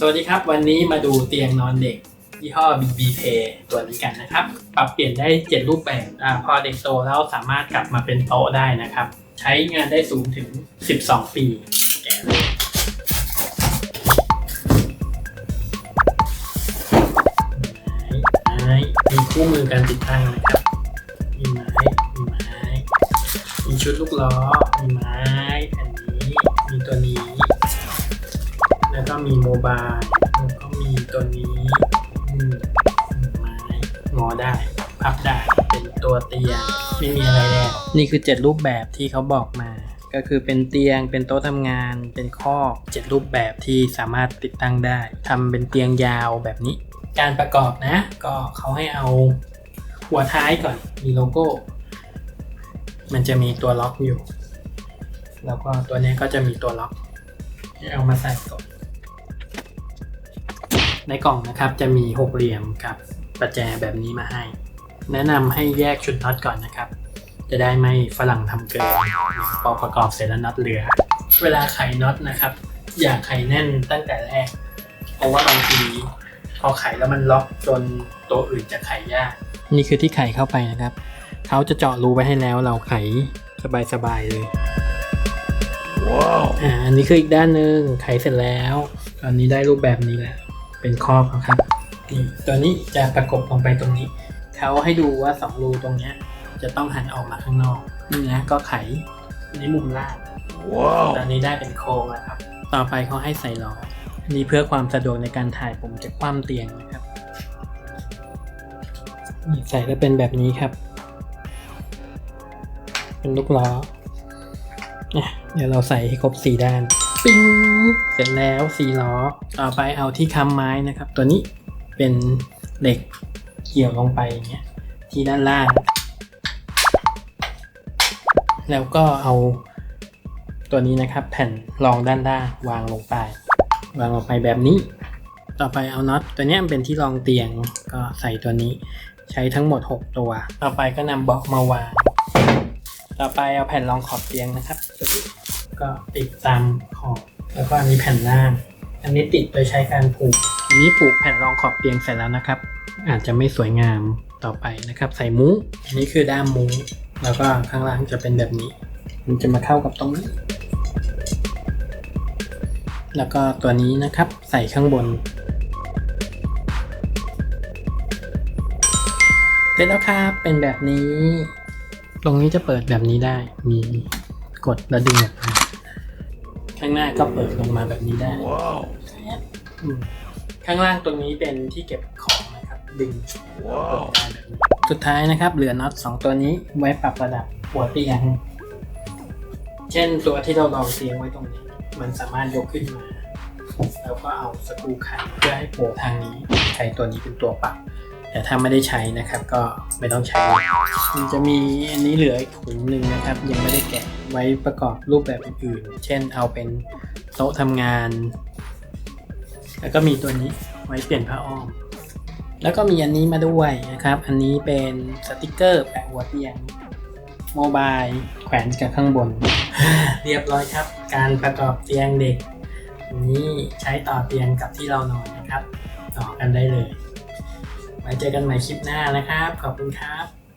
สวัสดีครับ วันนี้มาดูเตียงนอนเด็กยี่ห้อ BB p a y ตัวนี้กันนะครับ ปรับเปลี่ยนได้ 7 รูปแบบอพอเด็กโตแล้วสามารถกลับมาเป็นโต๊ะได้นะครับ ใช้งานได้สูงถึง 12 ปีแกะเลยไม้มีคู่มือการติดตั้งนะครับ มีไม้ มีไม้ มีชุดลูกล้อ มีไม้ แล้วก็มีโมบายแล้วก็มีตัวนี้อืมไม้งอได้พับได้เป็นตัวเตียงไม่มีอะไรแล้วนี่คือ 7 รูปแบบที่เขาบอกมา ก็คือเป็นเตียงเป็นโต๊ะทำงาน เป็นข้อ7รูปแบบที่สามารถติดตั้งได้ทำเป็นเตียงยาวแบบนี้ การประกอบนะ ก็เขาให้เอาหัวท้ายก่อนมีโลโก้ มันจะมีตัวล็อกอยู่ แล้วก็ตัวนี้ก็จะมีตัวล็อก ให้เอามาใส่ก่อน ในกล่องนะครับจะมีหกเหลี่ยมกับประแจแบบนี้มาให้ แนะนำให้แยกชุดน็อตก่อนนะครับ จะได้ไม่ฝรั่งทำเกินพอประกอบเสร็จแล้วน็อตเหลือ เวลาไขน็อตนะครับ อย่าไขแน่นตั้งแต่แรก เพราะว่าบางทีพอไขแล้วมันล็อกจนตัวอื่นจะไขยาก นี่คือที่ไขเข้าไปนะครับ เขาจะเจาะรูไว้ให้แล้วเราไขสบายๆเลยอ่าอันนี้คืออีกด้านหนึ่งไขเสร็จแล้ว ตอนนี้ได้รูปแบบนี้แล้ว เป็นครอบแล้วครับนี่ตัวนี้จะประกบลงไปตรงนี้เขาให้ดูว่าสองรูตรงเนี้ยจะต้องหันออกมาข้างนอกนี่นะก็ไขอันนี้มุมล่างตอนนี้ได้เป็นโค้งแล้วครับ ต่อไปเขาให้ใส่ล้ออันนี้เพื่อความสะดวกในการถ่ายผมจะคว่ำเตียงนะครับนี่ใส่แล้วเป็นแบบนี้ครับ เป็นลูกล้ออะเดี๋ยวเราใส่ให้ครบสี่ด้าน ปิ้งเสร็จแล้วสี่ล้อ ต่อไปเอาที่ค้ำไม้นะครับ ตัวนี้เป็นเหล็กเกี่ยวลงไปอย่างเงี้ยที่ด้านล่าง แล้วก็เอาตัวนี้นะครับ แผ่นรองด้านล่างวางลงไป วางลงไปแบบนี้ ต่อไปเอาน็อตตัวนี้เป็นที่รองเตียงก็ใส่ตัวนี้ ใช้ทั้งหมด 6 ตัว ต่อไปก็นำเบาะมาวาง ต่อไปเอาแผ่นรองขอบเตียงนะครับ ก็ติดตามขอบแล้วก็อันนี้แผ่นล่าง อันนี้ติดโดยใช้การผูก อันนี้ผูกแผ่นรองขอบเตียงเสร็จแล้วนะครับ อาจจะไม่สวยงามต่อไปนะครับ ใส่มุ้งอันนี้คือด้ามมุ้งแล้วก็ข้างล่างจะเป็นแบบนี้ มันจะมาเข้ากับตรงนี้ แล้วก็ตัวนี้นะครับใส่ข้างบนเสร็จแล้วครับเป็นแบบนี้ ตรงนี้จะเปิดแบบนี้ได้ มีกดแล้วดึงออกมา ข้างหน้าก็เปิดลงมาแบบนี้ได้อืมข้างล่างตรงนี้เป็นที่เก็บของนะครับดึงแล้วเปิดได้แบบนี้สุดท้ายนะครับ เหลือน็อตสองตัวนี้ไว้ปรับระดับหัวเตียง เช่นตัวที่เราลองเตียงไว้ตรงนี้ มันสามารถยกขึ้นมาแล้วก็เอาสกรูไขเพื่อให้โผล่ทางนี้ใช้ตัวนี้เป็นตัวปรับ แต่ถ้าไม่ได้ใช้นะครับก็ไม่ต้องใช้มันจะมีอันนี้เหลืออีกถุงหนึ่งนะครับ ยังไม่ได้แกะไว้ประกอบรูปแบบอื่นๆ เช่นเอาเป็นโต๊ะทำงาน แล้วก็มีตัวนี้ไว้เปลี่ยนผ้าอ้อม แล้วก็มีอันนี้มาด้วยนะครับ อันนี้เป็นสติกเกอร์แปะหัวเตียงโมบายแขวนกับข้างบน เรียบร้อยครับ การประกอบเตียงเด็กนนี้ใช้ต่อเตียงกับที่เรานอนนะครับ ต่อกันได้เลย ไว้เจอกันใหม่คลิปหน้านะครับ ขอบคุณครับ